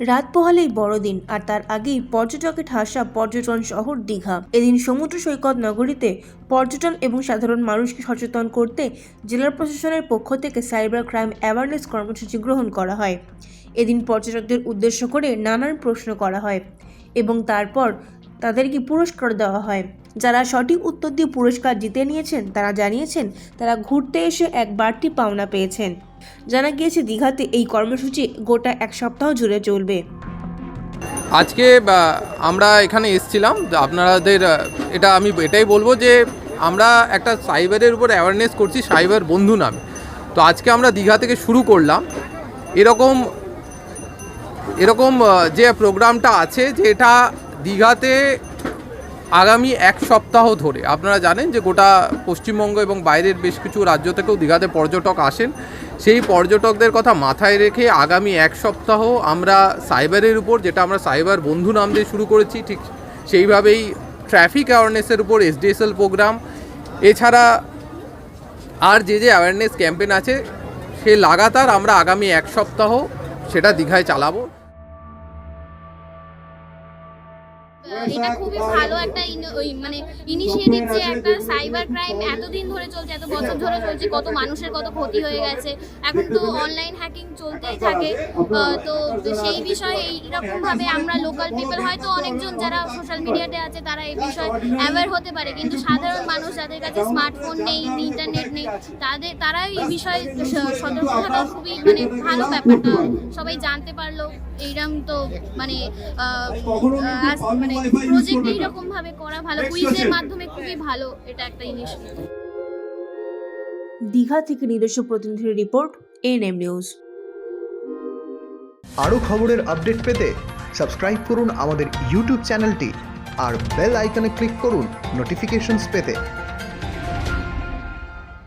রাত পোহালেই বড়দিন, আর তার আগেই পর্যটকে ঠাসা পর্যটন শহর দীঘা। এদিন সমুদ্র সৈকত নগরীতে পর্যটন এবং সাধারণ মানুষকে সচেতন করতে জেলা প্রশাসনের পক্ষ থেকে সাইবার ক্রাইম অ্যাওয়ারনেস কর্মসূচি গ্রহণ করা হয়। এদিন পর্যটকদের উদ্দেশ্য করে নানান প্রশ্ন করা হয় এবং তারপর তাদেরকে পুরস্কার দেওয়া হয়। যারা সঠিক উত্তর দিয়ে পুরস্কার জিতে নিয়েছেন, তারা জানিয়েছেন, তারা ঘুরতে এসে এক বাড়তি পাওনা পেয়েছেন। জানা গিয়েছে দীঘাতে এই কর্মসূচি গোটা এক সপ্তাহ জুড়ে চলবে। আজকে আমরা এখানে এসছিলাম আপনাদের এটা আমি এটাই বলব যে আমরা একটা সাইবারের উপর অ্যাওয়ারনেস করছি, সাইবার বন্ধু নামে তো আজকে আমরা দীঘা থেকে শুরু করলাম। এরকম এরকম যে প্রোগ্রামটা আছে যে এটা দীঘাতে আগামী এক সপ্তাহ ধরে আপনারা জানেন যে গোটা পশ্চিমবঙ্গ এবং বাইরের বেশ কিছু রাজ্য থেকেও দীঘাতে পর্যটক আসেন। সেই পর্যটকদের কথা মাথায় রেখে আগামী এক সপ্তাহ আমরা সাইবারের উপর, যেটা আমরা সাইবার বন্ধু নাম দিয়ে শুরু করেছি, ঠিক সেইভাবেই ট্রাফিক অ্যাওয়ারনেসের উপর এসডিএসএল প্রোগ্রাম। এছাড়া আর যে যে অ্যাওয়ারনেস ক্যাম্পেন আছে, সে লাগাতার আমরা আগামী এক সপ্তাহ সেটা দীঘায় চালাবো। এটা খুবই ভালো একটা মানে ইনিশিয়েটিভ যে একটা সাইবার ক্রাইম এতদিন ধরে চলছে এত বছর ধরে চলছে কত মানুষের কত ক্ষতি হয়ে গেছে। এখন তো অনলাইন হ্যাকিং চলতেই থাকে। তো সেই বিষয়ে এইরকম ভাবে আমরা লোকাল পিপল হয়তো অনেকজন যারা সোশ্যাল মিডিয়াতে আছে তারা এই বিষয়ে অ্যাওয়্যার হতে পারে। কিন্তু সাধারণ মানুষ যাদের কাছে স্মার্টফোন নেই ইন্টারনেট নেই তাদের তারা এই বিষয়ে সতর্ক থাকা খুবই মানে ভালো ব্যাপারটা সবাই জানতে পারল এইরকম তো মানে মানে প্রজেক্ট এইরকম ভাবে করা ভালো কুইজের মাধ্যমে খুবই ভালো এটা একটা ইনিশিয়েটিভ দীঘা থেকে নিজস্ব প্রতিনিধির রিপোর্ট এনএম নিউজ আরও খবরের আপডেট পেতে সাবস্ক্রাইব করুন আমাদের ইউটিউব চ্যানেলটি আর বেল আইকনে ক্লিক করুন নোটিফিকেশনস পেতে।